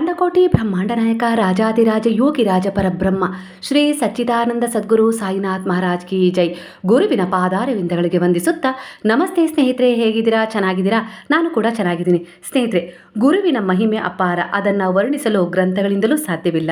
ಅಖಂಡಕೋಟಿ ಬ್ರಹ್ಮಾಂಡ ನಾಯಕ ರಾಜಾದಿರಾಜ ಯೋಗಿ ರಾಜ ಪರಬ್ರಹ್ಮ, ಶ್ರೀ ಸಚ್ಚಿದಾನಂದ ಸದ್ಗುರು ಸಾಯಿನಾಥ್ ಮಹಾರಾಜ್ ಕಿ ಜೈ. ಗುರುವಿನ ಪಾದಾರವಿಂದಗಳಿಗೆ ವಂದಿಸುತ್ತಾ, ನಮಸ್ತೆ ಸ್ನೇಹಿತರೆ, ಹೇಗಿದ್ದೀರಾ? ಚೆನ್ನಾಗಿದ್ದೀರಾ? ನಾನು ಕೂಡ ಚೆನ್ನಾಗಿದ್ದೀನಿ. ಸ್ನೇಹಿತರೆ, ಗುರುವಿನ ಮಹಿಮೆ ಅಪಾರ. ಅದನ್ನು ವರ್ಣಿಸಲು ಗ್ರಂಥಗಳಿಂದಲೂ ಸಾಧ್ಯವಿಲ್ಲ.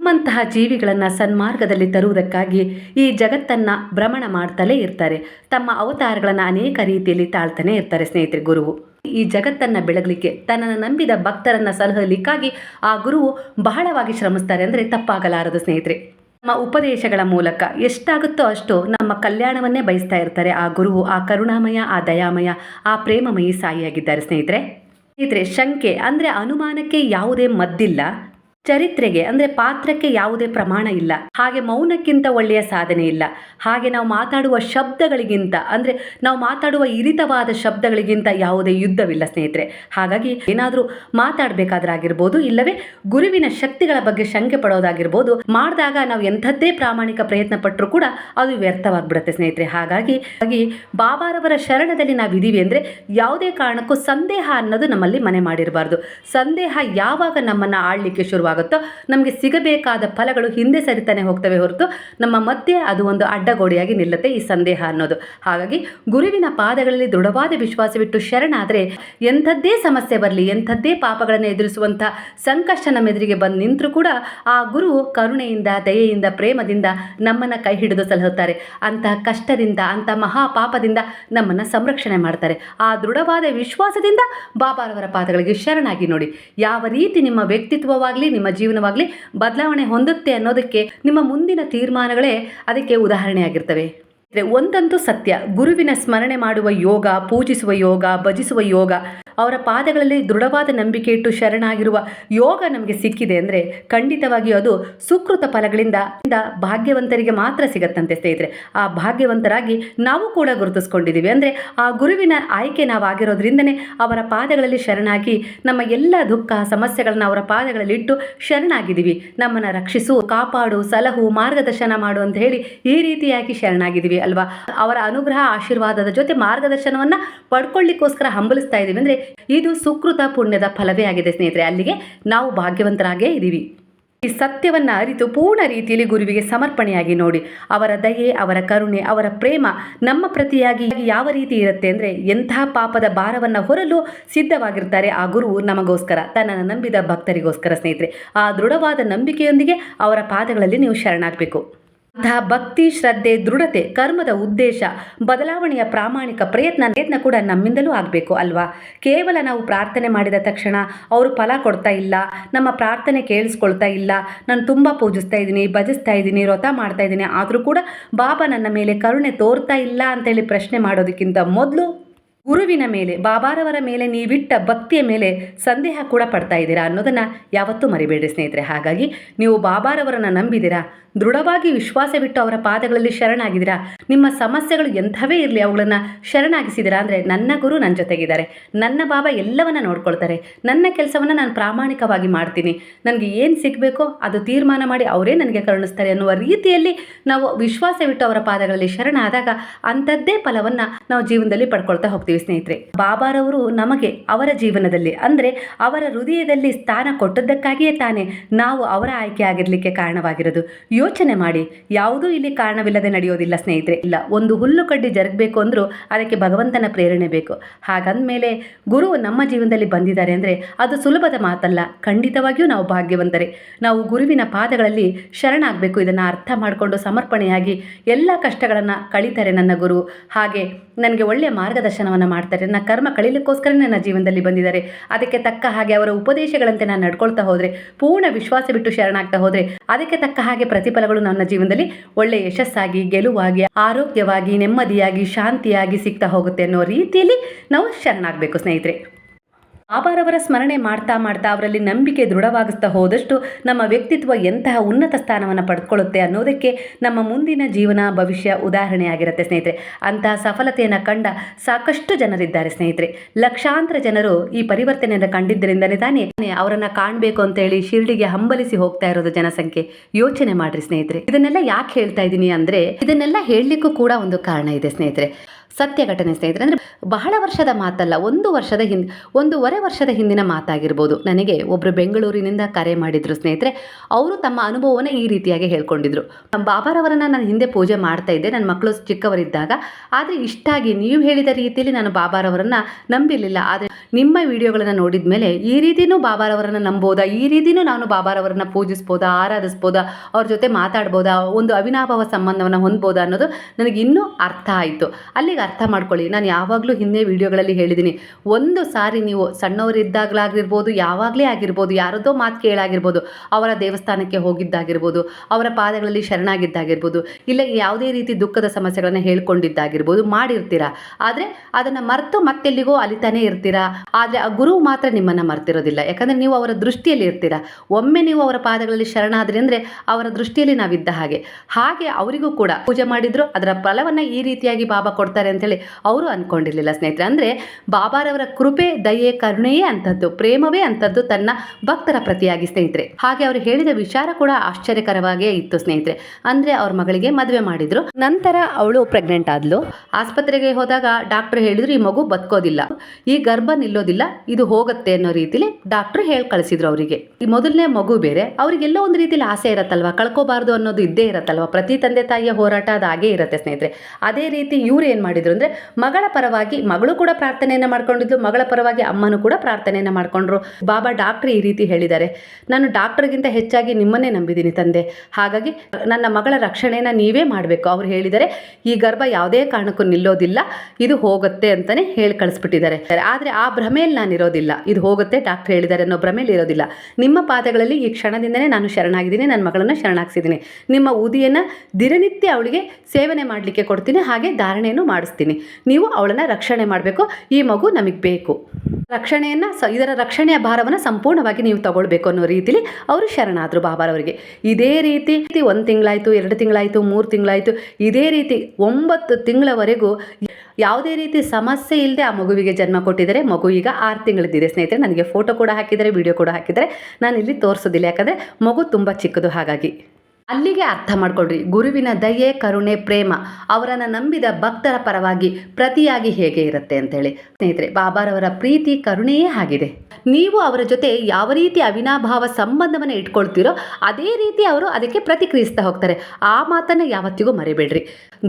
ನಮ್ಮಂತಹ ಜೀವಿಗಳನ್ನು ಸನ್ಮಾರ್ಗದಲ್ಲಿ ತರುವುದಕ್ಕಾಗಿ ಈ ಜಗತ್ತನ್ನು ಭ್ರಮಣ ಮಾಡ್ತಲೇ ಇರ್ತಾರೆ. ತಮ್ಮ ಅವತಾರಗಳನ್ನು ಅನೇಕ ರೀತಿಯಲ್ಲಿ ತಾಳ್ತಾನೆ ಇರ್ತಾರೆ ಸ್ನೇಹಿತರೆ, ಗುರುವು. ಈ ಜಗತ್ತನ್ನು ಬೆಳಗಲಿಕ್ಕೆ, ತನ್ನನ್ನು ನಂಬಿದ ಭಕ್ತರನ್ನು ಸಲಹಲಿಕ್ಕಾಗಿ ಆ ಗುರುವು ಬಹಳವಾಗಿ ಶ್ರಮಿಸ್ತಾರೆ ಅಂದರೆ ತಪ್ಪಾಗಲಾರದು ಸ್ನೇಹಿತರೆ. ನಮ್ಮ ಉಪದೇಶಗಳ ಮೂಲಕ ಎಷ್ಟಾಗುತ್ತೋ ಅಷ್ಟು ನಮ್ಮ ಕಲ್ಯಾಣವನ್ನೇ ಬಯಸ್ತಾ ಇರ್ತಾರೆ ಆ ಗುರುವು, ಆ ಕರುಣಾಮಯ, ಆ ದಯಾಮಯ, ಆ ಪ್ರೇಮಮಯಿ ಸಾಯಿಯಾಗಿದ್ದಾರೆ ಸ್ನೇಹಿತರೆ. ಸ್ನೇಹಿತರೆ, ಶಂಕೆ ಅಂದರೆ ಅನುಮಾನಕ್ಕೆ ಯಾವುದೇ ಮದ್ದಿಲ್ಲ. ಚರಿತ್ರೆಗೆ, ಅಂದರೆ ಪಾತ್ರಕ್ಕೆ ಯಾವುದೇ ಪ್ರಮಾಣ ಇಲ್ಲ. ಹಾಗೆ ಮೌನಕ್ಕಿಂತ ಒಳ್ಳೆಯ ಸಾಧನೆ ಇಲ್ಲ. ಹಾಗೆ ನಾವು ಮಾತಾಡುವ ಶಬ್ದಗಳಿಗಿಂತ, ಅಂದರೆ ನಾವು ಮಾತಾಡುವ ಇರಿತವಾದ ಶಬ್ದಗಳಿಗಿಂತ ಯಾವುದೇ ಯುದ್ಧವಿಲ್ಲ ಸ್ನೇಹಿತರೆ. ಹಾಗಾಗಿ ಏನಾದರೂ ಮಾತಾಡಬೇಕಾದ್ರಾಗಿರ್ಬೋದು ಇಲ್ಲವೇ ಗುರುವಿನ ಶಕ್ತಿಗಳ ಬಗ್ಗೆ ಶಂಕೆ ಪಡೋದಾಗಿರ್ಬೋದು, ಮಾಡಿದಾಗ ನಾವು ಎಂಥದ್ದೇ ಪ್ರಾಮಾಣಿಕ ಪ್ರಯತ್ನ ಪಟ್ಟರೂ ಕೂಡ ಅದು ವ್ಯರ್ಥವಾಗ್ಬಿಡುತ್ತೆ ಸ್ನೇಹಿತರೆ. ಹಾಗಾಗಿ ಹಾಗಾಗಿ ಬಾಬಾರವರ ಶರಣದಲ್ಲಿ ನಾವಿದ್ದೀವಿ ಅಂದರೆ ಯಾವುದೇ ಕಾರಣಕ್ಕೂ ಸಂದೇಹ ಅನ್ನೋದು ನಮ್ಮಲ್ಲಿ ಮನೆ ಮಾಡಿರಬಾರ್ದು. ಸಂದೇಹ ಯಾವಾಗ ನಮ್ಮನ್ನು ಆಳಲಿಕ್ಕೆ ಶುರುವಾಗುತ್ತೋ ನಮಗೆ ಸಿಗಬೇಕಾದ ಫಲಗಳು ಹಿಂದೆ ಸರಿತಾನೆ ಹೋಗ್ತವೆ ಹೊರತು ನಮ್ಮ ಮಧ್ಯೆ ಅದು ಒಂದು ಅಡ್ಡಗೋಡೆಯಾಗಿ ನಿಲ್ಲುತ್ತೆ ಈ ಸಂದೇಹ ಅನ್ನೋದು. ಹಾಗಾಗಿ ಗುರುವಿನ ಪಾದಗಳಲ್ಲಿ ದೃಢವಾದ ವಿಶ್ವಾಸವಿಟ್ಟು ಶರಣಾದರೆ ಎಂಥದ್ದೇ ಸಮಸ್ಯೆ ಬರಲಿ, ಎಂಥದ್ದೇ ಪಾಪಗಳನ್ನು ಎದುರಿಸುವಂಥ ಸಂಕಷ್ಟ ನಮ್ಮ ಎದುರಿಗೆ ಬಂದು ನಿಂತರೂ ಕೂಡ ಆ ಗುರು ಕರುಣೆಯಿಂದ, ದಯೆಯಿಂದ, ಪ್ರೇಮದಿಂದ ನಮ್ಮನ್ನು ಕೈ ಹಿಡಿದು ಸಲಹುತ್ತಾರೆ. ಅಂತಹ ಕಷ್ಟದಿಂದ, ಅಂಥ ಮಹಾಪಾಪದಿಂದ ನಮ್ಮನ್ನು ಸಂರಕ್ಷಣೆ ಮಾಡ್ತಾರೆ. ಆ ದೃಢವಾದ ವಿಶ್ವಾಸದಿಂದ ಬಾಬಾರವರ ಪಾದಗಳಿಗೆ ಶರಣಾಗಿ ನೋಡಿ. ಯಾವ ರೀತಿ ನಿಮ್ಮ ವ್ಯಕ್ತಿತ್ವವಾಗಲಿ, ನಿಮ್ಮ ಜೀವನವಾಗಲಿ ಬದಲಾವಣೆ ಹೊಂದುತ್ತೆ ಅನ್ನೋದಕ್ಕೆ ನಿಮ್ಮ ಮುಂದಿನ ತೀರ್ಮಾನಗಳೇ ಅದಕ್ಕೆ ಉದಾಹರಣೆಯಾಗಿರ್ತವೆ. ಒಂದಂತೂ ಸತ್ಯ. ಗುರುವಿನ ಸ್ಮರಣೆ ಮಾಡುವ ಯೋಗ, ಪೂಜಿಸುವ ಯೋಗ, ಭಜಿಸುವ ಯೋಗ ಅವರ ಪಾದಗಳಲ್ಲಿ ದೃಢವಾದ ನಂಬಿಕೆ ಇಟ್ಟು ಶರಣಾಗಿರುವ ಯೋಗ ನಮಗೆ ಸಿಕ್ಕಿದೆ ಅಂದರೆ ಖಂಡಿತವಾಗಿಯೂ ಅದು ಸುಕೃತ ಫಲಗಳಿಂದ ಭಾಗ್ಯವಂತರಿಗೆ ಮಾತ್ರ ಸಿಗತ್ತಂತೆ ಸ್ನೇಹಿತರೆ. ಆ ಭಾಗ್ಯವಂತರಾಗಿ ನಾವು ಕೂಡ ಗುರುತಿಸ್ಕೊಂಡಿದ್ದೀವಿ. ಅಂದರೆ ಆ ಗುರುವಿನ ಆಯ್ಕೆ ನಾವು ಆಗಿರೋದ್ರಿಂದನೇ ಅವರ ಪಾದಗಳಲ್ಲಿ ಶರಣಾಗಿ ನಮ್ಮ ಎಲ್ಲ ದುಃಖ, ಸಮಸ್ಯೆಗಳನ್ನು ಅವರ ಪಾದಗಳಲ್ಲಿ ಇಟ್ಟು ಶರಣಾಗಿದ್ದೀವಿ. ನಮ್ಮನ್ನು ರಕ್ಷಿಸು, ಕಾಪಾಡು, ಸಲಹು, ಮಾರ್ಗದರ್ಶನ ಮಾಡು ಅಂತ ಹೇಳಿ ಈ ರೀತಿಯಾಗಿ ಶರಣಾಗಿದ್ದೀವಿ ಅಲ್ವಾ? ಅವರ ಅನುಗ್ರಹ, ಆಶೀರ್ವಾದದ ಜೊತೆ ಮಾರ್ಗದರ್ಶನವನ್ನು ಪಡ್ಕೊಳ್ಳಿಕ್ಕೋಸ್ಕರ ಹಂಬಲಿಸ್ತಾ ಇದ್ದೀವಿ. ಅಂದರೆ ಇದು ಸುಕೃತ ಪುಣ್ಯದ ಫಲವೇ ಆಗಿದೆ ಸ್ನೇಹಿತರೆ. ಅಲ್ಲಿಗೆ ನಾವು ಭಾಗ್ಯವಂತರಾಗೇ ಇದ್ದೀವಿ. ಈ ಸತ್ಯವನ್ನು ಅರಿತು ಪೂರ್ಣ ರೀತಿಯಲ್ಲಿ ಗುರುವಿಗೆ ಸಮರ್ಪಣೆಯಾಗಿ ನೋಡಿ. ಅವರ ದಯೆ, ಅವರ ಕರುಣೆ, ಅವರ ಪ್ರೇಮ ನಮ್ಮ ಪ್ರತಿಯಾಗಿ ಯಾವ ರೀತಿ ಇರುತ್ತೆ ಅಂದರೆ ಎಂಥ ಪಾಪದ ಭಾರವನ್ನು ಹೊರಲು ಸಿದ್ಧವಾಗಿರ್ತಾರೆ ಆ ಗುರು ನಮಗೋಸ್ಕರ. ತನ್ನನ್ನು ನಂಬಿದ ಭಕ್ತರಿಗೋಸ್ಕರ ಸ್ನೇಹಿತರೆ. ಆ ದೃಢವಾದ ನಂಬಿಕೆಯೊಂದಿಗೆ ಅವರ ಪಾದಗಳಲ್ಲಿ ನೀವು ಶರಣಾಗಬೇಕು. ಅಂತಹ ಭಕ್ತಿ, ಶ್ರದ್ಧೆ, ದೃಢತೆ, ಕರ್ಮದ ಉದ್ದೇಶ, ಬದಲಾವಣೆಯ ಪ್ರಾಮಾಣಿಕ ಪ್ರಯತ್ನ ಪ್ರಯತ್ನ ಕೂಡ ನಮ್ಮಿಂದಲೂ ಆಗಬೇಕು ಅಲ್ವಾ? ಕೇವಲ ನಾವು ಪ್ರಾರ್ಥನೆ ಮಾಡಿದ ತಕ್ಷಣ ಅವರು ಫಲ ಕೊಡ್ತಾ ಇಲ್ಲ, ನಮ್ಮ ಪ್ರಾರ್ಥನೆ ಕೇಳಿಸ್ಕೊಳ್ತಾ ಇಲ್ಲ, ನಾನು ತುಂಬ ಪೂಜಿಸ್ತಾ ಇದ್ದೀನಿ, ಭಜಿಸ್ತಾ ಇದ್ದೀನಿ, ವ್ರತ ಮಾಡ್ತಾ ಇದ್ದೀನಿ, ಆದರೂ ಕೂಡ ಬಾಬಾ ನನ್ನ ಮೇಲೆ ಕರುಣೆ ತೋರ್ತಾ ಇಲ್ಲ ಅಂತೇಳಿ ಪ್ರಶ್ನೆ ಮಾಡೋದಕ್ಕಿಂತ ಮೊದಲು ಗುರುವಿನ ಮೇಲೆ, ಬಾಬಾರವರ ಮೇಲೆ ನೀವಿಟ್ಟ ಭಕ್ತಿಯ ಮೇಲೆ ಸಂದೇಹ ಕೂಡ ಪಡ್ತಾ ಇದ್ದೀರಾ ಅನ್ನೋದನ್ನು ಯಾವತ್ತೂ ಮರಿಬೇಡಿ ಸ್ನೇಹಿತರೆ. ಹಾಗಾಗಿ ನೀವು ಬಾಬಾರವರನ್ನು ನಂಬಿದ್ದೀರಾ? ದೃಢವಾಗಿ ವಿಶ್ವಾಸವಿಟ್ಟು ಅವರ ಪಾದಗಳಲ್ಲಿ ಶರಣಾಗಿದ್ದೀರಾ? ನಿಮ್ಮ ಸಮಸ್ಯೆಗಳು ಎಂಥವೇ ಇರಲಿ ಅವುಗಳನ್ನು ಶರಣಾಗಿಸಿದ್ದೀರಾ ಅಂದರೆ ನನ್ನ ಗುರು ನನ್ನ ಜೊತೆಗಿದ್ದಾರೆ. ನನ್ನ ಬಾಬಾ ಎಲ್ಲವನ್ನ ನೋಡ್ಕೊಳ್ತಾರೆ. ನನ್ನ ಕೆಲಸವನ್ನು ನಾನು ಪ್ರಾಮಾಣಿಕವಾಗಿ ಮಾಡ್ತೀನಿ. ನನಗೆ ಏನು ಸಿಗಬೇಕೋ ಅದು ತೀರ್ಮಾನ ಮಾಡಿ ಅವರೇ ನನಗೆ ಕರುಣಿಸ್ತಾರೆ ಅನ್ನುವ ರೀತಿಯಲ್ಲಿ ನಾವು ವಿಶ್ವಾಸವಿಟ್ಟು ಅವರ ಪಾದಗಳಲ್ಲಿ ಶರಣಾದಾಗ ಅಂಥದ್ದೇ ಫಲವನ್ನು ನಾವು ಜೀವನದಲ್ಲಿ ಪಡ್ಕೊಳ್ತಾ ಹೋಗ್ತೀವಿ. ಸ್ನೇಹಿತರೆ. ಬಾಬಾರವರು ನಮಗೆ ಅವರ ಜೀವನದಲ್ಲಿ, ಅಂದರೆ ಅವರ ಹೃದಯದಲ್ಲಿ ಸ್ಥಾನ ಕೊಟ್ಟದ್ದಕ್ಕಾಗಿಯೇ ತಾನೇ ನಾವು ಅವರ ಆಯ್ಕೆ ಆಗಿರಲಿಕ್ಕೆ ಕಾರಣವಾಗಿರೋದು. ಯೋಚನೆ ಮಾಡಿ, ಯಾವುದೂ ಇಲ್ಲಿ ಕಾರಣವಿಲ್ಲದೆ ನಡೆಯೋದಿಲ್ಲ ಸ್ನೇಹಿತರೆ. ಇಲ್ಲ, ಒಂದು ಹುಲ್ಲು ಕಡ್ಡಿ ಜರುಗಬೇಕು ಅಂದರೂ ಅದಕ್ಕೆ ಭಗವಂತನ ಪ್ರೇರಣೆ ಬೇಕು. ಹಾಗಂದಮೇಲೆ ಗುರು ನಮ್ಮ ಜೀವನದಲ್ಲಿ ಬಂದಿದ್ದಾರೆ ಅಂದರೆ ಅದು ಸುಲಭದ ಮಾತಲ್ಲ. ಖಂಡಿತವಾಗಿಯೂ ನಾವು ಭಾಗ್ಯವಂತರೆ. ನಾವು ಗುರುವಿನ ಪಾದಗಳಲ್ಲಿ ಶರಣಾಗಬೇಕು. ಇದನ್ನು ಅರ್ಥ ಮಾಡಿಕೊಂಡು ಸಮರ್ಪಣೆಯಾಗಿ ಎಲ್ಲ ಕಷ್ಟಗಳನ್ನು ಕಳೀತಾರೆ ನನ್ನ ಗುರು. ಹಾಗೆ, ನನಗೆ ಒಳ್ಳೆಯ ಮಾರ್ಗದರ್ಶನವನ್ನು ಮಾಡ್ತಾರೆ ನನ್ನ ಕರ್ಮ ಕಳೀಲಿಕ್ಕೋಸ್ಕರ ನನ್ನ ಜೀವನದಲ್ಲಿ ಬಂದಿದ್ದಾರೆ. ಅದಕ್ಕೆ ತಕ್ಕ ಹಾಗೆ ಅವರ ಉಪದೇಶಗಳಂತೆ ನಾನು ನಡ್ಕೊಳ್ತಾ ಹೋದರೆ, ಪೂರ್ಣ ವಿಶ್ವಾಸ ಬಿಟ್ಟು ಶರಣಾಗ್ತಾ ಹೋದರೆ, ಅದಕ್ಕೆ ತಕ್ಕ ಹಾಗೆ ಪ್ರತಿಫಲಗಳು ನನ್ನ ಜೀವನದಲ್ಲಿ ಒಳ್ಳೆಯ ಯಶಸ್ಸಾಗಿ, ಗೆಲುವಾಗಿ, ಆರೋಗ್ಯವಾಗಿ, ನೆಮ್ಮದಿಯಾಗಿ, ಶಾಂತಿಯಾಗಿ ಸಿಗ್ತಾ ಹೋಗುತ್ತೆ ಅನ್ನೋ ರೀತಿಯಲ್ಲಿ ನಾವು ಶರಣಾಗಬೇಕು ಸ್ನೇಹಿತರೆ. ಬಾಬಾರವರ ಸ್ಮರಣೆ ಮಾಡ್ತಾ ಮಾಡ್ತಾ ಅವರಲ್ಲಿ ನಂಬಿಕೆ ದೃಢವಾಗಿಸ್ತಾ ಹೋದಷ್ಟು ನಮ್ಮ ವ್ಯಕ್ತಿತ್ವ ಎಂತಹ ಉನ್ನತ ಸ್ಥಾನವನ್ನು ಪಡ್ಕೊಳ್ಳುತ್ತೆ ಅನ್ನೋದಕ್ಕೆ ನಮ್ಮ ಮುಂದಿನ ಜೀವನ, ಭವಿಷ್ಯ ಉದಾಹರಣೆಯಾಗಿರುತ್ತೆ ಸ್ನೇಹಿತರೆ. ಅಂತಹ ಸಫಲತೆಯನ್ನು ಕಂಡ ಸಾಕಷ್ಟು ಜನರಿದ್ದಾರೆ ಸ್ನೇಹಿತರೆ. ಲಕ್ಷಾಂತರ ಜನರು ಈ ಪರಿವರ್ತನೆಯನ್ನು ಕಂಡಿದ್ದರಿಂದಲೇ ತಾನೇ ಅವರನ್ನು ಕಾಣಬೇಕು ಅಂತ ಹೇಳಿ ಶಿರ್ಡಿಗೆ ಹಂಬಲಿಸಿ ಹೋಗ್ತಾ ಇರೋದು ಜನಸಂಖ್ಯೆ. ಯೋಚನೆ ಮಾಡ್ರಿ ಸ್ನೇಹಿತರೆ. ಇದನ್ನೆಲ್ಲ ಯಾಕೆ ಹೇಳ್ತಾ ಇದ್ದೀನಿ ಅಂದರೆ ಇದನ್ನೆಲ್ಲ ಹೇಳಲಿಕ್ಕೂ ಕೂಡ ಒಂದು ಕಾರಣ ಇದೆ ಸ್ನೇಹಿತರೆ. ಸತ್ಯ ಘಟನೆ ಸ್ನೇಹಿತರೆ, ಅಂದರೆ ಬಹಳ ವರ್ಷದ ಮಾತಲ್ಲ, ಒಂದು ವರ್ಷದ ಹಿಂದೆ ಒಂದೂವರೆ ವರ್ಷದ ಹಿಂದಿನ ಮಾತಾಗಿರ್ಬೋದು. ನನಗೆ ಒಬ್ಬರು ಬೆಂಗಳೂರಿನಿಂದ ಕರೆ ಮಾಡಿದ್ರು ಸ್ನೇಹಿತರೆ, ಅವರು ತಮ್ಮ ಅನುಭವವನ್ನು ಈ ರೀತಿಯಾಗಿ ಹೇಳ್ಕೊಂಡಿದ್ರು. ಬಾಬಾರವರನ್ನು ನಾನು ಹಿಂದೆ ಪೂಜೆ ಮಾಡ್ತಾ ಇದ್ದೆ, ನನ್ನ ಮಕ್ಕಳು ಚಿಕ್ಕವರಿದ್ದಾಗ. ಆದರೆ ಇಷ್ಟಾಗಿ ನೀವು ಹೇಳಿದ ರೀತಿಯಲ್ಲಿ ನಾನು ಬಾಬಾರವರನ್ನು ನಂಬಿರಲಿಲ್ಲ. ಆದರೆ ನಿಮ್ಮ ವಿಡಿಯೋಗಳನ್ನು ನೋಡಿದ ಮೇಲೆ ಈ ರೀತಿಯೂ ಬಾಬಾರವರನ್ನು ನಂಬೋದಾ? ಈ ರೀತಿಯೂ ನಾನು ಬಾಬಾರವರನ್ನು ಪೂಜಿಸ್ಬೋದಾ? ಆರಾಧಿಸ್ಬೋದಾ? ಅವ್ರ ಜೊತೆ ಮಾತಾಡ್ಬೋದಾ? ಒಂದು ಅವಿನಾಭಾವ ಸಂಬಂಧವನ್ನು ಹೊಂದ್ಬೋದಾ ಅನ್ನೋದು ನನಗೆ ಇನ್ನೂ ಅರ್ಥ ಆಯಿತು. ಅಲ್ಲಿಗೆ ಅರ್ಥ ಮಾಡ್ಕೊಳ್ಳಿ. ನಾನು ಯಾವಾಗಲೂ ಹಿಂದೆ ವಿಡಿಯೋಗಳಲ್ಲಿ ಹೇಳಿದ್ದೀನಿ, ಒಂದು ಸಾರಿ ನೀವು ಸಣ್ಣವರಿದ್ದಾಗಲಾಗಿರ್ಬೋದು, ಯಾವಾಗಲೇ ಆಗಿರ್ಬೋದು ಯಾರದ್ದೋ ಮಾತು ಕೇಳಾಗಿರ್ಬೋದು, ಅವರ ದೇವಸ್ಥಾನಕ್ಕೆ ಹೋಗಿದ್ದಾಗಿರ್ಬೋದು, ಅವರ ಪಾದಗಳಲ್ಲಿ ಶರಣಾಗಿದ್ದಾಗಿರ್ಬೋದು, ಇಲ್ಲ ಯಾವುದೇ ರೀತಿ ದುಃಖದ ಸಮಸ್ಯೆಗಳನ್ನು ಹೇಳ್ಕೊಂಡಿದ್ದಾಗಿರ್ಬೋದು ಮಾಡಿರ್ತೀರಾ? ಆದರೆ ಅದನ್ನು ಮರೆತು ಮತ್ತೆಲ್ಲಿಗೋ ಅಲಿತಾನೇ ಇರ್ತೀರಾ? ಆದರೆ ಆ ಗುರು ಮಾತ್ರ ನಿಮ್ಮನ್ನು ಮರ್ತಿರೋದಿಲ್ಲ. ಯಾಕಂದರೆ ನೀವು ಅವರ ದೃಷ್ಟಿಯಲ್ಲಿ ಇರ್ತೀರಾ? ಒಮ್ಮೆ ನೀವು ಅವರ ಪಾದಗಳಲ್ಲಿ ಶರಣಾದ್ರಿ ಅಂದರೆ ಅವರ ದೃಷ್ಟಿಯಲ್ಲಿ ನಾವಿದ್ದ ಹಾಗೆ. ಹಾಗೆ ಅವರಿಗೂ ಕೂಡ ಪೂಜೆ ಮಾಡಿದ್ರು, ಅದರ ಫಲವನ್ನು ಈ ರೀತಿಯಾಗಿ ಬಾಬಾ ಕೊಡ್ತಾರೆ ಅಂತೇಳಿ ಅವರು ಅಂದ್ಕೊಂಡಿರಲಿಲ್ಲ ಸ್ನೇಹಿತರೆ. ಅಂದರೆ ಬಾಬಾರವರ ಕೃಪೆ ದಯೆ ಕರುಣೆಯೇ ಅಂಥದ್ದು ಪ್ರೇಮವೇ ಅಂಥದ್ದು ತನ್ನ ಭಕ್ತರ ಪ್ರತಿಯಾಗಿ ಸ್ನೇಹಿತರೆ. ಹಾಗೆ ಅವರು ಹೇಳಿದ ವಿಚಾರ ಕೂಡ ಆಶ್ಚರ್ಯಕರವಾಗೇ ಇತ್ತು ಸ್ನೇಹಿತರೆ. ಅಂದರೆ ಅವ್ರ ಮಗಳಿಗೆ ಮದುವೆ ಮಾಡಿದ್ರು. ನಂತರ ಅವಳು ಪ್ರೆಗ್ನೆಂಟ್ ಆದ್ಲು. ಆಸ್ಪತ್ರೆಗೆ ಹೋದಾಗ ಡಾಕ್ಟರ್ ಹೇಳಿದ್ರು ಈ ಮಗು ಬದುಕೋದಿಲ್ಲ. ಈ ಗರ್ಭ ನಿಲ್ಲೋದಿಲ್ಲ. ಇದು ಹೋಗುತ್ತೆ ಅನ್ನೋ ರೀತಿಲಿ ಡಾಕ್ಟರ್ ಹೇಳಿ ಕಳಿಸಿದ್ರು ಅವರಿಗೆ. ಈ ಮೊದಲನೇ ಮಗು ಬೇರೆ. ಅವರಿಗೆಲ್ಲೋ ಒಂದು ರೀತಿಲಿ ಆಸೆ ಇರತ್ತಲ್ವಾ? ಕಳ್ಕೋಬಾರ್ದು ಅನ್ನೋದು ಇದ್ದೇ ಇರತ್ತಲ್ವಾ? ಪ್ರತಿ ತಂದೆ ತಾಯಿಯ ಹೋರಾಟ ಅದಾಗೇ ಇರುತ್ತೆ ಸ್ನೇಹಿತರೆ. ಅದೇ ರೀತಿ ಇವ್ರು ಏನು ಮಾಡಿದ್ರು? ಅಂದರೆ ಮಗಳ ಪರವಾಗಿ ಮಗಳು ಕೂಡ ಪ್ರಾರ್ಥನೆಯನ್ನು ಮಾಡ್ಕೊಂಡಿದ್ಲು, ಮಗಳ ಪರವಾಗಿ ಅಮ್ಮನೂ ಕೂಡ ಪ್ರಾರ್ಥನೆಯನ್ನು ಮಾಡ್ಕೊಂಡ್ರು. ಬಾಬಾ ಡಾಕ್ಟರ್ ಈ ರೀತಿ ಹೇಳಿದ್ದಾರೆ, ನಾನು ಡಾಕ್ಟರ್ಗಿಂತ ಹೆಚ್ಚಾಗಿ ನಿಮ್ಮನ್ನೇ ನಂಬಿದ್ದೀನಿ ತಂದೆ. ಹಾಗಾಗಿ ನನ್ನ ಮಗಳ ರಕ್ಷಣೆಯನ್ನು ನೀವೇ ಮಾಡಬೇಕು. ಅವ್ರು ಹೇಳಿದರೆ ಈ ಗರ್ಭ ಯಾವುದೇ ಕಾರಣಕ್ಕೂ ನಿಲ್ಲೋದಿಲ್ಲ, ಇದು ಹೋಗುತ್ತೆ ಅಂತಲೇ ಹೇಳಿ ಕಳಿಸ್ಬಿಟ್ಟಿದ್ದಾರೆ. ಆದರೆ ಆ ಭ್ರಮೆಯಲ್ಲಿ ನಾನು ಇರೋದಿಲ್ಲ, ಇದು ಹೋಗುತ್ತೆ ಡಾಕ್ಟರ್ ಹೇಳಿದ್ದಾರೆ ಅನ್ನೋ ಭ್ರಮೆಯಲ್ಲಿ ಇರೋದಿಲ್ಲ. ನಿಮ್ಮ ಪಾದಗಳಲ್ಲಿ ಈ ಕ್ಷಣದಿಂದಲೇ ನಾನು ಶರಣಾಗಿದ್ದೀನಿ, ನನ್ನ ಮಗಳನ್ನು ಶರಣಾಗಿಸಿದ್ದೀನಿ. ನಿಮ್ಮ ಉದಿಯನ್ನು ದಿನನಿತ್ಯ ಅವಳಿಗೆ ಸೇವನೆ ಮಾಡಲಿಕ್ಕೆ ಕೊಡ್ತೀನಿ, ಹಾಗೆ ಧಾರಣೆಯನ್ನು ಮಾಡಿಸ್ತೀನಿ. ನೀವು ಅವಳನ್ನು ರಕ್ಷಣೆ ಮಾಡಬೇಕು. ಈ ಮಗು ನಮಗೆ ಬೇಕು. ರಕ್ಷಣೆಯನ್ನು ಸ, ಇದರ ರಕ್ಷಣೆಯ ಭಾರವನ್ನು ಸಂಪೂರ್ಣವಾಗಿ ನೀವು ತಗೊಳ್ಬೇಕು ಅನ್ನೋ ರೀತಿಲಿ ಅವರು ಶರಣಾದರು ಬಾಬಾರವರಿಗೆ ಇದೇ ರೀತಿ ಒಂದು ತಿಂಗಳಾಯಿತು, ಎರಡು ತಿಂಗಳಾಯಿತು, ಮೂರು ತಿಂಗಳಾಯಿತು, ಇದೇ ರೀತಿ ಒಂಬತ್ತು ತಿಂಗಳವರೆಗೂ ಯಾವುದೇ ರೀತಿ ಸಮಸ್ಯೆ ಇಲ್ಲದೆ ಆ ಮಗುವಿಗೆ ಜನ್ಮ ಕೊಟ್ಟಿದ್ದಾರೆ. ಮಗು ಈಗ ಆರು ತಿಂಗಳದ್ದಿದೆ. ಸ್ನೇಹಿತರೆ, ನನಗೆ ಫೋಟೋ ಕೂಡ ಹಾಕಿದ್ದಾರೆ ವಿಡಿಯೋ ಕೂಡ ಹಾಕಿದ್ದಾರೆ. ನಾನು ಇಲ್ಲಿ ತೋರಿಸೋದಿಲ್ಲ. ಯಾಕಂದರೆ ಮಗು ತುಂಬ ಚಿಕ್ಕದು ಹಾಗಾಗಿ. ಅಲ್ಲಿಗೆ ಅರ್ಥ ಮಾಡ್ಕೊಳ್ರಿ. ಗುರುವಿನ ದಯೆ, ಕರುಣೆ, ಪ್ರೇಮ ಅವರನ್ನು ನಂಬಿದ ಭಕ್ತರ ಪರವಾಗಿ ಪ್ರತಿಯಾಗಿ ಹೇಗೆ ಇರುತ್ತೆ ಅಂತೇಳಿ. ಸ್ನೇಹಿತರೆ, ಬಾಬಾರವರ ಪ್ರೀತಿ, ಕರುಣೆಯೇ ಆಗಿದೆ. ನೀವು ಅವರ ಜೊತೆ ಯಾವ ರೀತಿ ಅವಿನಾಭಾವ ಸಂಬಂಧವನ್ನು ಇಟ್ಕೊಳ್ತೀರೋ ಅದೇ ರೀತಿ ಅವರು ಅದಕ್ಕೆ ಪ್ರತಿಕ್ರಿಯಿಸ್ತಾ ಹೋಗ್ತಾರೆ. ಆ ಮಾತನ್ನು ಯಾವತ್ತಿಗೂ ಮರಿಬೇಡ್ರಿ.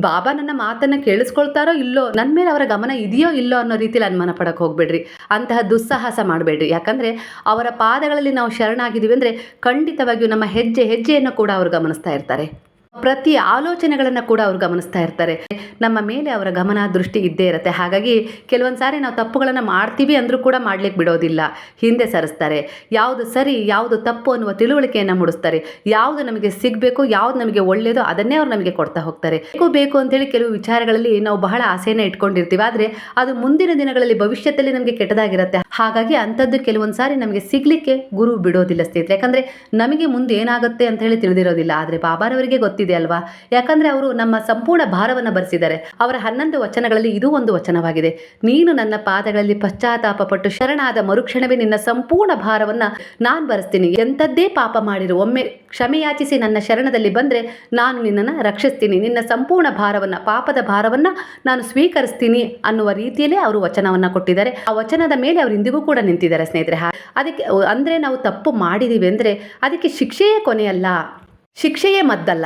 ಬಾಬಾ ನನ್ನ ಮಾತನ್ನು ಕೇಳಿಸ್ಕೊಳ್ತಾರೋ ಇಲ್ಲೋ ನನ್ನ ಮೇಲೆ ಅವರ ಗಮನ ಇದೆಯೋ ಇಲ್ಲೋ ಅನ್ನೋ ರೀತಿಯಲ್ಲಿ ಅನುಮಾನ ಪಡಕ್ಕೆ ಹೋಗ್ಬೇಡ್ರಿ. ಅಂತಹ ದುಸ್ಸಾಹಸ ಮಾಡಬೇಡ್ರಿ. ಯಾಕಂದರೆ ಅವರ ಪಾದಗಳಲ್ಲಿ ನಾವು ಶರಣಾಗಿದ್ದೀವಿ ಅಂದರೆ ಖಂಡಿತವಾಗಿಯೂ ನಮ್ಮ ಹೆಜ್ಜೆ, ಹೆಜ್ಜೆಯನ್ನು ಕೂಡ ಅವರು ಗಮನಿಸ್ತಾ ಇರ್ತಾರೆ. ಪ್ರತಿ ಆಲೋಚನೆಗಳನ್ನು ಕೂಡ ಅವರು ಗಮನಿಸ್ತಾ ಇರ್ತಾರೆ. ನಮ್ಮ ಮೇಲೆ ಅವರ ಗಮನ, ದೃಷ್ಟಿ ಇದ್ದೇ ಇರುತ್ತೆ. ಹಾಗಾಗಿ ಕೆಲವೊಂದು ಸಾರಿ ನಾವು ತಪ್ಪುಗಳನ್ನು ಮಾಡ್ತೀವಿ ಅಂದರೂ ಕೂಡ ಮಾಡ್ಲಿಕ್ಕೆ ಬಿಡೋದಿಲ್ಲ. ಹಿಂದೆ ಸರಿಸ್ತಾರೆ. ಯಾವುದು ಸರಿ, ಯಾವುದು ತಪ್ಪು ಅನ್ನುವ ತಿಳುವಳಿಕೆಯನ್ನು ಮೂಡಿಸ್ತಾರೆ. ಯಾವುದು ನಮಗೆ ಸಿಗಬೇಕು, ಯಾವುದು ನಮಗೆ ಒಳ್ಳೆಯದು ಅದನ್ನೇ ಅವ್ರು ನಮಗೆ ಕೊಡ್ತಾ ಹೋಗ್ತಾರೆ. ಬೇಕು ಬೇಕು ಅಂತೇಳಿ ಕೆಲವು ವಿಚಾರಗಳಲ್ಲಿ ನಾವು ಬಹಳ ಆಸೆಯನ್ನು ಇಟ್ಕೊಂಡಿರ್ತೀವಿ. ಆದರೆ ಅದು ಮುಂದಿನ ದಿನಗಳಲ್ಲಿ ಭವಿಷ್ಯದಲ್ಲಿ ನಮಗೆ ಕೆಟ್ಟದಾಗಿರುತ್ತೆ. ಹಾಗಾಗಿ ಅಂಥದ್ದು ಕೆಲವೊಂದು ಸಾರಿ ನಮಗೆ ಸಿಗಲಿಕ್ಕೆ ಗುರು ಬಿಡೋದಿಲ್ಲ ಸ್ನೇಹಿತರೆ. ಯಾಕಂದರೆ ನಮಗೆ ಮುಂದೆ ಏನಾಗುತ್ತೆ ಅಂತ ಹೇಳಿ ತಿಳಿದಿರೋದಿಲ್ಲ. ಆದರೆ ಬಾಬಾರವರಿಗೆ ಗೊತ್ತಿದೆ. ಅಲ್ವಾ? ಯಾಕಂದ್ರೆ ಅವರು ನಮ್ಮ ಸಂಪೂರ್ಣ ಭಾರವನ್ನು ಬರೆಸಿದ್ದಾರೆ. ಅವರ ಹನ್ನೊಂದು ವಚನಗಳಲ್ಲಿ ಇದು ಒಂದು ವಚನವಾಗಿದೆ. ನೀನು ನನ್ನ ಪಾದಗಳಲ್ಲಿ ಪಶ್ಚಾತ್ತಾಪ ಪಟ್ಟು ಶರಣಾದ ಮರುಕ್ಷಣವೇ ನಿನ್ನ ಸಂಪೂರ್ಣ ಭಾರವನ್ನು ನಾನು ಬರೆಸ್ತೀನಿ. ಎಂಥದ್ದೇ ಪಾಪ ಮಾಡಿರು, ಒಮ್ಮೆ ಕ್ಷಮೆಯಾಚಿಸಿ ನನ್ನ ಶರಣದಲ್ಲಿ ಬಂದರೆ ನಾನು ನಿನ್ನನ್ನು ರಕ್ಷಿಸ್ತೀನಿ. ನಿನ್ನ ಸಂಪೂರ್ಣ ಭಾರವನ್ನು, ಪಾಪದ ಭಾರವನ್ನು ನಾನು ಸ್ವೀಕರಿಸ್ತೀನಿ ಅನ್ನುವ ರೀತಿಯಲ್ಲೇ ಅವರು ವಚನವನ್ನು ಕೊಟ್ಟಿದ್ದಾರೆ. ಆ ವಚನದ ಮೇಲೆ ಅವರು ಇಂದಿಗೂ ಕೂಡ ನಿಂತಿದ್ದಾರೆ ಸ್ನೇಹಿತರೆ. ಅದಕ್ಕೆ, ಅಂದರೆ ನಾವು ತಪ್ಪು ಮಾಡಿದ್ದೀವಿ ಅಂದರೆ ಅದಕ್ಕೆ ಶಿಕ್ಷೆಯೇ ಕೊನೆಯಲ್ಲ. ಶಿಕ್ಷೆಯೇ ಮದ್ದಲ್ಲ.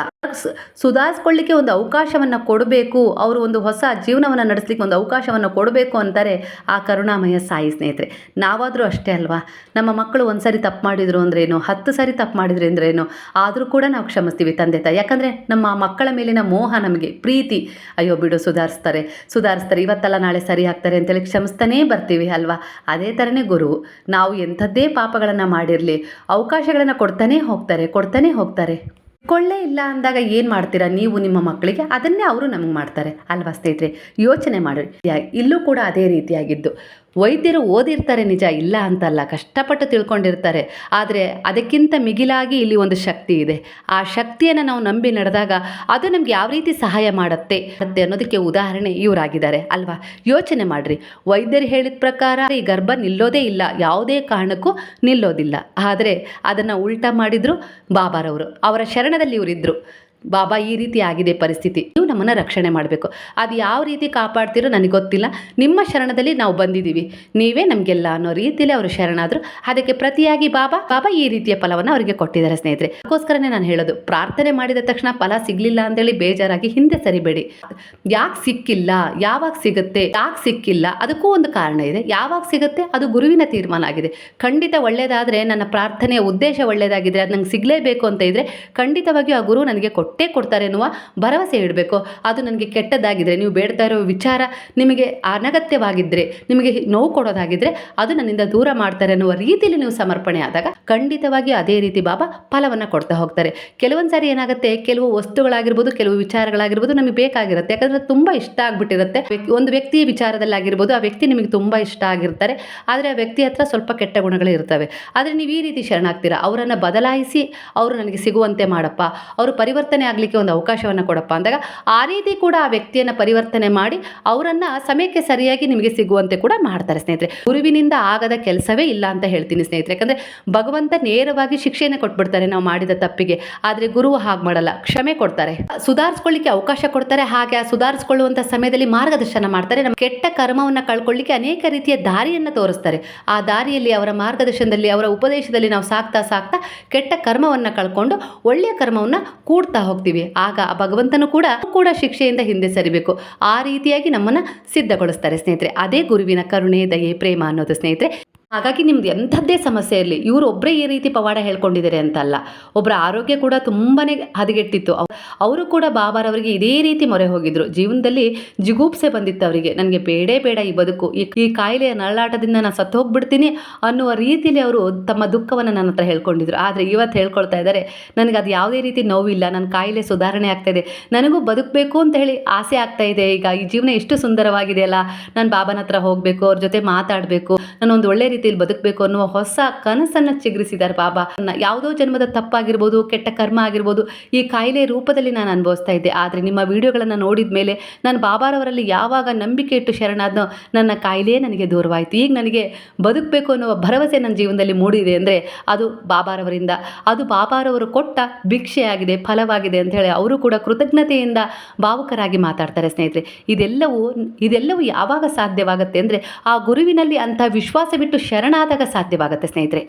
ಸುಧಾರಿಸ್ಕೊಳ್ಳಿಕ್ಕೆ ಒಂದು ಅವಕಾಶವನ್ನು ಕೊಡಬೇಕು, ಅವರು ಒಂದು ಹೊಸ ಜೀವನವನ್ನು ನಡೆಸಲಿಕ್ಕೆ ಒಂದು ಅವಕಾಶವನ್ನು ಕೊಡಬೇಕು ಅಂತಾರೆ ಆ ಕರುಣಾಮಯ ಸಾಯಿ ಸ್ನೇಹಿತರೆ. ನಾವಾದರೂ ಅಷ್ಟೇ ಅಲ್ವಾ? ನಮ್ಮ ಮಕ್ಕಳು ಒಂದು ಸರಿ ತಪ್ಪು ಮಾಡಿದ್ರು ಅಂದ್ರೇನು? ಹತ್ತು ಸಾರಿ ತಪ್ಪು ಮಾಡಿದ್ರು ಅಂದ್ರೇನು? ಆದರೂ ಕೂಡ ನಾವು ಕ್ಷಮಿಸ್ತೀವಿ ತಂದೆ ತಾಯಿ. ಯಾಕಂದರೆ ನಮ್ಮ ಮಕ್ಕಳ ಮೇಲಿನ ಮೋಹ ನಮಗೆ, ಪ್ರೀತಿ, ಅಯ್ಯೋ ಬಿಡು ಸುಧಾರಿಸ್ತಾರೆ ಸುಧಾರಿಸ್ತಾರೆ, ಇವತ್ತಲ್ಲ ನಾಳೆ ಸರಿ ಹಾಕ್ತಾರೆ ಅಂತೇಳಿ ಕ್ಷಮಿಸ್ತಾನೇ ಬರ್ತೀವಿ ಅಲ್ವಾ? ಅದೇ ಥರನೇ ಗುರು, ನಾವು ಎಂಥದ್ದೇ ಪಾಪಗಳನ್ನು ಮಾಡಿರಲಿ, ಅವಕಾಶಗಳನ್ನು ಕೊಡ್ತಾನೇ ಹೋಗ್ತಾರೆ ಕೊಡ್ತಾನೇ ಹೋಗ್ತಾರೆ. ಕೊಳ್ಳೇ ಇಲ್ಲ ಅಂದಾಗ ಏನು ಮಾಡ್ತೀರಾ ನೀವು ನಿಮ್ಮ ಮಕ್ಕಳಿಗೆ? ಅದನ್ನೇ ಅವರು ನಮಗೆ ಮಾಡ್ತಾರೆ. ಅಲ್ವಾ ಸ್ನೇಹಿತರೆ? ಯೋಚನೆ ಮಾಡಿ. ಇಲ್ಲೂ ಕೂಡ ಅದೇ ರೀತಿಯಾಗಿದ್ದು. ವೈದ್ಯರು ಓದಿರ್ತಾರೆ ನಿಜ, ಇಲ್ಲ ಅಂತಲ್ಲ, ಕಷ್ಟಪಟ್ಟು ತಿಳ್ಕೊಂಡಿರ್ತಾರೆ. ಆದರೆ ಅದಕ್ಕಿಂತ ಮಿಗಿಲಾಗಿ ಇಲ್ಲಿ ಒಂದು ಶಕ್ತಿ ಇದೆ. ಆ ಶಕ್ತಿಯನ್ನು ನಾವು ನಂಬಿ ನಡೆದಾಗ ಅದು ನಮ್ಗೆ ಯಾವ ರೀತಿ ಸಹಾಯ ಮಾಡುತ್ತೆ ಮತ್ತೆ ಅನ್ನೋದಕ್ಕೆ ಉದಾಹರಣೆ ಇವರಾಗಿದ್ದಾರೆ ಅಲ್ವಾ? ಯೋಚನೆ ಮಾಡಿರಿ. ವೈದ್ಯರು ಹೇಳಿದ ಪ್ರಕಾರ ಈ ಗರ್ಭ ನಿಲ್ಲೋದೇ ಇಲ್ಲ, ಯಾವುದೇ ಕಾರಣಕ್ಕೂ ನಿಲ್ಲೋದಿಲ್ಲ. ಆದರೆ ಅದನ್ನು ಉಲ್ಟಾ ಮಾಡಿದರು ಬಾಬಾರವರು. ಅವರ ಶರಣದಲ್ಲಿ ಇವರಿದ್ದರು ಬಾಬಾ ಈ ರೀತಿ ಆಗಿದೆ ಪರಿಸ್ಥಿತಿ, ನೀವು ನಮ್ಮನ್ನು ರಕ್ಷಣೆ ಮಾಡಬೇಕು. ಅದು ಯಾವ ರೀತಿ ಕಾಪಾಡ್ತೀರೋ ನನಗೆ ಗೊತ್ತಿಲ್ಲ. ನಿಮ್ಮ ಶರಣದಲ್ಲಿ ನಾವು ಬಂದಿದ್ದೀವಿ. ನೀವೇ ನಮಗೆಲ್ಲ ಅನ್ನೋ ರೀತಿಯಲ್ಲಿ ಅವರು ಶರಣಾದರು. ಅದಕ್ಕೆ ಪ್ರತಿಯಾಗಿ ಬಾಬಾ ಬಾಬಾ ಈ ರೀತಿಯ ಫಲವನ್ನು ಅವರಿಗೆ ಕೊಟ್ಟಿದ್ದಾರೆ ಸ್ನೇಹಿತರೆ. ಅದಕ್ಕೋಸ್ಕರನೇ ನಾನು ಹೇಳೋದು, ಪ್ರಾರ್ಥನೆ ಮಾಡಿದ ತಕ್ಷಣ ಫಲ ಸಿಗಲಿಲ್ಲ ಅಂತೇಳಿ ಬೇಜಾರಾಗಿ ಹಿಂದೆ ಸರಿಬೇಡಿ. ಯಾಕೆ ಸಿಕ್ಕಿಲ್ಲ? ಯಾವಾಗ ಸಿಗುತ್ತೆ? ಯಾಕೆ ಸಿಕ್ಕಿಲ್ಲ? ಅದಕ್ಕೂ ಒಂದು ಕಾರಣ ಇದೆ. ಯಾವಾಗ ಸಿಗುತ್ತೆ? ಅದು ಗುರುವಿನ ತೀರ್ಮಾನ ಆಗಿದೆ. ಖಂಡಿತ ಒಳ್ಳೆಯದಾದರೆ ನನ್ನ ಪ್ರಾರ್ಥನೆಯ ಉದ್ದೇಶ ಒಳ್ಳೆಯದಾಗಿದ್ದರೆ ಅದು ನಂಗೆ ಸಿಗಲೇಬೇಕು ಅಂತ ಇದ್ದರೆ ಖಂಡಿತವಾಗಿಯೂ ಆ ಗುರು ನನಗೆ ಕೊಟ್ಟೇ ಕೊಡ್ತಾರೆ ಎನ್ನುವ ಭರವಸೆ ಇಡಬೇಕು. ಅದು ನನಗೆ ಕೆಟ್ಟದ್ದಾಗಿದ್ದರೆ ನೀವು ಬೇಡ್ತಾ ಇರೋ ವಿಚಾರ ನಿಮಗೆ ಅನಗತ್ಯವಾಗಿದ್ದರೆ ನಿಮಗೆ ನೋವು ಕೊಡೋದಾಗಿದ್ದರೆ ಅದು ನನ್ನಿಂದ ದೂರ ಮಾಡ್ತಾರೆ ಅನ್ನುವ ರೀತಿಯಲ್ಲಿ ನೀವು ಸಮರ್ಪಣೆ ಆದಾಗ ಖಂಡಿತವಾಗಿ ಅದೇ ರೀತಿ ಬಾಬಾ ಫಲವನ್ನು ಕೊಡ್ತಾ ಹೋಗ್ತಾರೆ. ಕೆಲವೊಂದು ಸಾರಿ ಏನಾಗುತ್ತೆ, ಕೆಲವು ವಸ್ತುಗಳಾಗಿರ್ಬೋದು, ಕೆಲವು ವಿಚಾರಗಳಾಗಿರ್ಬೋದು ನಮಗೆ ಬೇಕಾಗಿರುತ್ತೆ. ಯಾಕಂದರೆ ತುಂಬ ಇಷ್ಟ ಆಗಿಬಿಟ್ಟಿರುತ್ತೆ. ಒಂದು ವ್ಯಕ್ತಿಯ ವಿಚಾರದಲ್ಲಿ ಆಗಿರ್ಬೋದು, ಆ ವ್ಯಕ್ತಿ ನಿಮಗೆ ತುಂಬ ಇಷ್ಟ ಆಗಿರ್ತಾರೆ. ಆದರೆ ಆ ವ್ಯಕ್ತಿ ಹತ್ರ ಸ್ವಲ್ಪ ಕೆಟ್ಟ ಗುಣಗಳು ಇರ್ತವೆ. ಆದರೆ ನೀವು ಈ ರೀತಿ ಶರಣಾಗ್ತೀರಾ? ಅವರನ್ನು ಬದಲಾಯಿಸಿ, ಅವರು ನನಗೆ ಸಿಗುವಂತೆ ಮಾಡಪ್ಪ. ಅವರು ಪರಿವರ್ತನೆ ಆಗಲಿಕ್ಕೆ ಒಂದು ಅವಕಾಶವನ್ನು ಕೊಡಪ್ಪ ಅಂದಾಗ ಆ ರೀತಿ ಕೂಡ ಆ ವ್ಯಕ್ತಿಯನ್ನು ಪರಿವರ್ತನೆ ಮಾಡಿ ಅವರನ್ನು ಸಮಯಕ್ಕೆ ಸರಿಯಾಗಿ ನಿಮಗೆ ಸಿಗುವಂತೆ ಕೂಡ ಮಾಡ್ತಾರೆ ಸ್ನೇಹಿತರೆ. ಗುರುವಿನಿಂದ ಆಗದ ಕೆಲಸವೇ ಇಲ್ಲ ಅಂತ ಹೇಳ್ತೀನಿ ಸ್ನೇಹಿತರೆ. ಯಾಕಂದರೆ ಭಗವಂತ ನೇರವಾಗಿ ಶಿಕ್ಷೆಯನ್ನು ಕೊಟ್ಬಿಡ್ತಾರೆ ನಾವು ಮಾಡಿದ ತಪ್ಪಿಗೆ. ಆದರೆ ಗುರು ಹಾಗೆ ಮಾಡಲ್ಲ. ಕ್ಷಮೆ ಕೊಡ್ತಾರೆ. ಸುಧಾರಿಸ್ಕೊಳ್ಳಿಕ್ಕೆ ಅವಕಾಶ ಕೊಡ್ತಾರೆ. ಹಾಗೆ ಆ ಸುಧಾರಿಸ್ಕೊಳ್ಳುವಂಥ ಸಮಯದಲ್ಲಿ ಮಾರ್ಗದರ್ಶನ ಮಾಡ್ತಾರೆ. ನಮ್ಮ ಕೆಟ್ಟ ಕರ್ಮವನ್ನು ಕಳ್ಕೊಳ್ಳಿಕ್ಕೆ ಅನೇಕ ರೀತಿಯ ದಾರಿಯನ್ನು ತೋರಿಸ್ತಾರೆ. ಆ ದಾರಿಯಲ್ಲಿ ಅವರ ಮಾರ್ಗದರ್ಶನದಲ್ಲಿ, ಅವರ ಉಪದೇಶದಲ್ಲಿ ನಾವು ಸಾಕ್ತಾ ಸಾಕ್ತಾ ಕೆಟ್ಟ ಕರ್ಮವನ್ನು ಕಳ್ಕೊಂಡು ಒಳ್ಳೆಯ ಕರ್ಮವನ್ನು ಕೂಡ್ತಾ ಹೋಗ್ತೀವಿ. ಆಗ ಆ ಭಗವಂತನು ಕೂಡ ಕೂಡ ಶಿಕ್ಷೆಯಿಂದ ಹಿಂದೆ ಸರಿಬೇಕು. ಆ ರೀತಿಯಾಗಿ ನಮ್ಮನ್ನು ಸಿದ್ಧಗೊಳಿಸ್ತಾರೆ ಸ್ನೇಹಿತರೆ. ಅದೇ ಗುರುವಿನ ಕರುಣೆ, ದಯೆ, ಪ್ರೇಮ ಅನ್ನೋದು ಸ್ನೇಹಿತರೆ. ಹಾಗಾಗಿ ನಿಮ್ದು ಎಂಥದ್ದೇ ಸಮಸ್ಯೆ ಇರಲಿ, ಇವರು ಒಬ್ಬರೇ ಈ ರೀತಿ ಪವಾಡ ಹೇಳ್ಕೊಂಡಿದ್ದಾರೆ ಅಂತಲ್ಲ. ಒಬ್ಬರ ಆರೋಗ್ಯ ಕೂಡ ತುಂಬಾ ಹದಗೆಟ್ಟಿತ್ತು. ಅವ್- ಅವರು ಕೂಡ ಬಾಬಾರವರಿಗೆ ಇದೇ ರೀತಿ ಮೊರೆ ಹೋಗಿದ್ರು. ಜೀವನದಲ್ಲಿ ಜಿಗುಪ್ಸೆ ಬಂದಿತ್ತು ಅವರಿಗೆ. ನನಗೆ ಬೇಡೇ ಬೇಡ ಈ ಬದುಕು. ಈ ಈ ಕಾಯಿಲೆಯ ನರಳಾಟದಿಂದ ನಾನು ಸತ್ತು ಹೋಗ್ಬಿಡ್ತೀನಿ ಅನ್ನುವ ರೀತಿಯಲ್ಲಿ ಅವರು ತಮ್ಮ ದುಃಖವನ್ನು ನನ್ನ ಹತ್ರ ಹೇಳ್ಕೊಂಡಿದ್ರು. ಆದರೆ ಇವತ್ತು ಹೇಳ್ಕೊಳ್ತಾ ಇದ್ದಾರೆ ನನಗೆ ಅದು ಯಾವುದೇ ರೀತಿ ನೋವಿಲ್ಲ ನನ್ನ ಕಾಯಿಲೆ ಸುಧಾರಣೆ ಆಗ್ತಾ ಇದೆ, ನನಗೂ ಬದುಕಬೇಕು ಅಂತ ಹೇಳಿ ಆಸೆ ಆಗ್ತಾ ಇದೆ. ಈಗ ಈ ಜೀವನ ಎಷ್ಟು ಸುಂದರವಾಗಿದೆ ಅಲ್ಲ. ನಾನು ಬಾಬಾನ ಹತ್ರ ಹೋಗಬೇಕು, ಅವ್ರ ಜೊತೆ ಮಾತಾಡಬೇಕು ನಾನು ಒಂದು ಒಳ್ಳೆ ರೀತಿಯಲ್ಲಿ ಬದುಕಬೇಕು ಅನ್ನುವ ಹೊಸ ಕನಸನ್ನು ಚಿಗರಿಸಿದ್ದಾರೆ ಬಾಬಾ ಯಾವುದೋ ಜನ್ಮದ ತಪ್ಪಾಗಿರ್ಬೋದು, ಕೆಟ್ಟ ಕರ್ಮ ಆಗಿರ್ಬೋದು, ಈ ಕಾಯಿಲೆ ರೂಪದಲ್ಲಿ ನಾನು ಅನುಭವಿಸ್ತಾ ಇದ್ದೆ. ಆದರೆ ನಿಮ್ಮ ವಿಡಿಯೋಗಳನ್ನು ನೋಡಿದ ಮೇಲೆ ನಾನು ಬಾಬಾರವರಲ್ಲಿ ಯಾವಾಗ ನಂಬಿಕೆ ಇಟ್ಟು ಶರಣಾದ್ನೋ, ನನ್ನ ಕಾಯಿಲೆಯೇ ನನಗೆ ದೂರವಾಯಿತು. ಈಗ ನನಗೆ ಬದುಕಬೇಕು ಅನ್ನುವ ಭರವಸೆ ನನ್ನ ಜೀವನದಲ್ಲಿ ಮೂಡಿದೆ ಅಂದರೆ ಅದು ಬಾಬಾರವರಿಂದ. ಅದು ಬಾಬಾರವರು ಕೊಟ್ಟ ಭಿಕ್ಷೆಯಾಗಿದೆ, ಫಲವಾಗಿದೆ ಅಂತ ಹೇಳಿ ಅವರು ಕೂಡ ಕೃತಜ್ಞತೆಯಿಂದ ಭಾವುಕರಾಗಿ ಮಾತಾಡ್ತಾರೆ ಸ್ನೇಹಿತರೆ. ಇದೆಲ್ಲವೂ ಇದೆಲ್ಲವೂ ಯಾವಾಗ ಸಾಧ್ಯವಾಗುತ್ತೆ ಅಂದರೆ ಆ ಗುರುವಿನಲ್ಲಿ ಅಂಥ ವಿಶ್ವಾಸವಿಟ್ಟು ಶರಣಾದಾಗ ಸಾಧ್ಯವಾಗುತ್ತೆ ಸ್ನೇಹಿತರೆ.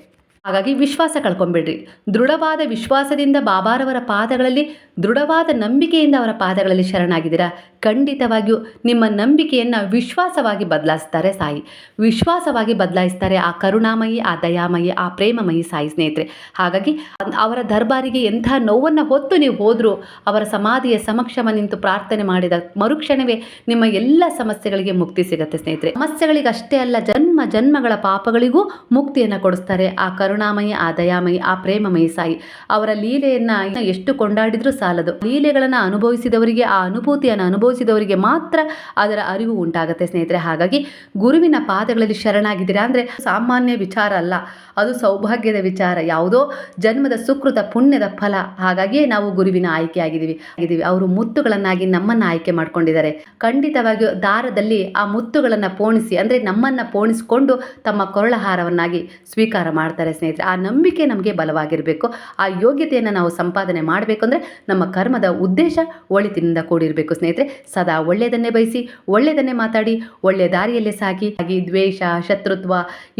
ಹಾಗಾಗಿ ವಿಶ್ವಾಸ ಕಳ್ಕೊಂಬಿಡ್ರಿ. ದೃಢವಾದ ವಿಶ್ವಾಸದಿಂದ ಬಾಬಾರವರ ಪಾದಗಳಲ್ಲಿ, ದೃಢವಾದ ನಂಬಿಕೆಯಿಂದ ಅವರ ಪಾದಗಳಲ್ಲಿ ಶರಣಾಗಿದ್ದೀರಾ? ಖಂಡಿತವಾಗಿಯೂ ನಿಮ್ಮ ನಂಬಿಕೆಯನ್ನು ವಿಶ್ವಾಸವಾಗಿ ಬದಲಾಯಿಸ್ತಾರೆ ಸಾಯಿ. ವಿಶ್ವಾಸವಾಗಿ ಬದಲಾಯಿಸ್ತಾರೆ ಆ ಕರುಣಾಮಯಿ, ಆ ದಯಾಮಯಿ, ಆ ಪ್ರೇಮಮಯಿ ಸಾಯಿ ಸ್ನೇಹಿತರೆ. ಹಾಗಾಗಿ ಅವರ ದರ್ಬಾರಿಗೆ ಎಂಥ ನೋವನ್ನು ಹೊತ್ತು ನೀವು ಹೋದರೂ, ಅವರ ಸಮಾಧಿಯ ಸಮಕ್ಷಮ ನಿಂತು ಪ್ರಾರ್ಥನೆ ಮಾಡಿದ ಮರುಕ್ಷಣವೇ ನಿಮ್ಮ ಎಲ್ಲ ಸಮಸ್ಯೆಗಳಿಗೆ ಮುಕ್ತಿ ಸಿಗುತ್ತೆ ಸ್ನೇಹಿತರೆ. ಸಮಸ್ಯೆಗಳಿಗೆ ಅಷ್ಟೇ ಅಲ್ಲ, ಜನ್ಮ ಜನ್ಮಗಳ ಪಾಪಗಳಿಗೂ ಮುಕ್ತಿಯನ್ನು ಕೊಡಿಸ್ತಾರೆ ಆ ಕರುಣಾಮಯಿ ಆ ದಯಾಮಯಿ ಆ ಪ್ರೇಮಮಯಿ ಸಾಯಿ. ಅವರ ಲೀಲೆಯನ್ನ ಎಷ್ಟು ಕೊಂಡಾಡಿದ್ರೂ ಸಾಲದು. ಲೀಲೆಗಳನ್ನು ಅನುಭವಿಸಿದವರಿಗೆ, ಆ ಅನುಭೂತಿಯನ್ನು ಅನುಭವಿಸಿದವರಿಗೆ ಮಾತ್ರ ಅದರ ಅರಿವು ಉಂಟಾಗುತ್ತೆ ಸ್ನೇಹಿತರೆ. ಹಾಗಾಗಿ ಗುರುವಿನ ಪಾದಗಳಲ್ಲಿ ಶರಣಾಗಿದ್ದೀರಾ ಅಂದರೆ ಸಾಮಾನ್ಯ ವಿಚಾರ ಅಲ್ಲ. ಅದು ಸೌಭಾಗ್ಯದ ವಿಚಾರ. ಯಾವುದೋ ಜನ್ಮದ ಸುಕೃತ ಪುಣ್ಯದ ಫಲ. ಹಾಗಾಗಿಯೇ ನಾವು ಗುರುವಿನ ಆಯ್ಕೆ ಆಗಿದ್ದೀವಿ. ಅವರು ಮುತ್ತುಗಳನ್ನಾಗಿ ನಮ್ಮನ್ನು ಆಯ್ಕೆ ಮಾಡ್ಕೊಂಡಿದ್ದಾರೆ. ಖಂಡಿತವಾಗಿಯೂ ದಾರದಲ್ಲಿ ಆ ಮುತ್ತುಗಳನ್ನು ಪೋಣಿಸಿ, ಅಂದರೆ ನಮ್ಮನ್ನು ಪೋಣಿಸಿಕೊಂಡು ತಮ್ಮ ಕೊರಳಹಾರವನ್ನಾಗಿ ಸ್ವೀಕಾರ ಮಾಡ್ತಾರೆ ಸ್ನೇಹಿತರೆ, ಆ ನಂಬಿಕೆ ನಮಗೆ ಬಲವಾಗಿರಬೇಕು. ಆ ಯೋಗ್ಯತೆಯನ್ನು ನಾವು ಸಂಪಾದನೆ ಮಾಡಬೇಕು ಅಂದರೆ ನಮ್ಮ ಕರ್ಮದ ಉದ್ದೇಶ ಒಳಿತಿನಿಂದ ಕೂಡಿರಬೇಕು ಸ್ನೇಹಿತರೆ. ಸದಾ ಒಳ್ಳೆಯದನ್ನೇ ಬಯಸಿ, ಒಳ್ಳೆಯದನ್ನೇ ಮಾತಾಡಿ, ಒಳ್ಳೆಯ ದಾರಿಯಲ್ಲೇ ಸಾಗಿ ಹಾಗೆ ದ್ವೇಷ, ಶತ್ರುತ್ವ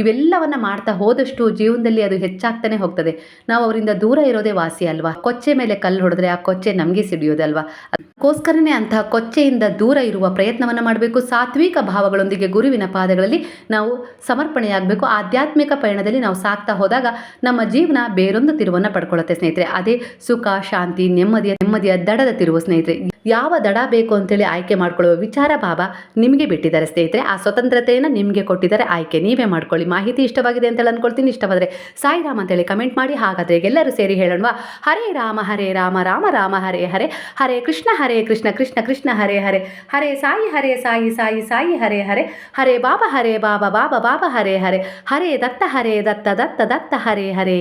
ಇವೆಲ್ಲವನ್ನು ಮಾಡ್ತಾ ಹೋದಷ್ಟು ಜೀವನದಲ್ಲಿ ಅದು ಹೆಚ್ಚಾಗ್ತಾನೆ ಹೋಗ್ತದೆ. ನಾವು ಅವರಿಂದ ದೂರ ಇರೋದೇ ವಾಸಿ ಅಲ್ವಾ? ಕೊಚ್ಚೆ ಮೇಲೆ ಕಲ್ಲು ಹೊಡೆದ್ರೆ ಆ ಕೊಚ್ಚೆ ನಮಗೆ ಸಿಡಿಯೋದಲ್ವಾ ಅದಕ್ಕೋಸ್ಕರನೇ ಅಂತಹ ಕೊಚ್ಚೆಯಿಂದ ದೂರ ಇರುವ ಪ್ರಯತ್ನವನ್ನು ಮಾಡಬೇಕು. ಸಾತ್ವಿಕ ಭಾವಗಳೊಂದಿಗೆ ಗುರುವಿನ ಪಾದಗಳಲ್ಲಿ ನಾವು ಸಮರ್ಪಣೆಯಾಗಬೇಕು. ಆಧ್ಯಾತ್ಮಿಕ ಪಯಣದಲ್ಲಿ ನಾವು ಸಾಕ್ತಾ ಹೋದಾಗ ನಮ್ಮ ಜೀವನ ಬೇರೊಂದು ತಿರುವನ್ನು ಪಡ್ಕೊಳ್ಳುತ್ತೆ ಸ್ನೇಹಿತರೆ. ಅದೇ ಸುಖ, ಶಾಂತಿ, ನೆಮ್ಮದಿಯ ನೆಮ್ಮದಿಯ ದಡದ ತಿರುವು ಸ್ನೇಹಿತರೆ. ಯಾವ ದಡ ಬೇಕು ಅಂತೇಳಿ ಆಯ್ಕೆ ಮಾಡ್ಕೊಳ್ಳುವ ವಿಚಾರ ಬಾಬಾ ನಿಮಗೆ ಬಿಟ್ಟಿದ್ದಾರೆ ಸ್ನೇಹಿತರೆ. ಆ ಸ್ವತಂತ್ರತೆಯನ್ನು ನಿಮಗೆ ಕೊಟ್ಟಿದ್ದಾರೆ. ಆಯ್ಕೆ ನೀವೇ ಮಾಡ್ಕೊಳ್ಳಿ. ಮಾಹಿತಿ ಇಷ್ಟವಾಗಿದೆ ಅಂತೇಳಿ ಅನ್ಕೊಳ್ತೀನಿ. ಇಷ್ಟವಾದರೆ ಸಾಯಿ ರಾಮ್ ಅಂತೇಳಿ ಕಮೆಂಟ್ ಮಾಡಿ. ಹಾಗಾದರೆ ಎಲ್ಲರೂ ಸೇರಿ ಹೇಳೋಣ ಹರೇ ರಾಮ ಹರೇ ರಾಮ ರಾಮ ರಾಮ, ಹರೇ ಹರೇ ಹರೇ ಕೃಷ್ಣ ಹರೇ ಕೃಷ್ಣ ಕೃಷ್ಣ ಕೃಷ್ಣ, ಹರೇ ಹರೇ ಹರೇ ಸಾಯಿ ಹರೇ ಸಾಯಿ ಸಾಯಿ ಸಾಯಿ, ಹರೇ ಹರೇ ಹರೇ, ಬಾಬಾ ಹರೇ, ಬಾಬಾ ಬಾಬಾ ಬಾಬಾ, ಹರೇ ಹರೇ ಹರೇ, ದತ್ತ ಹರೇ, ದತ್ತ ದತ್ತ ದತ್ತ ಹರೇ ಹರೇ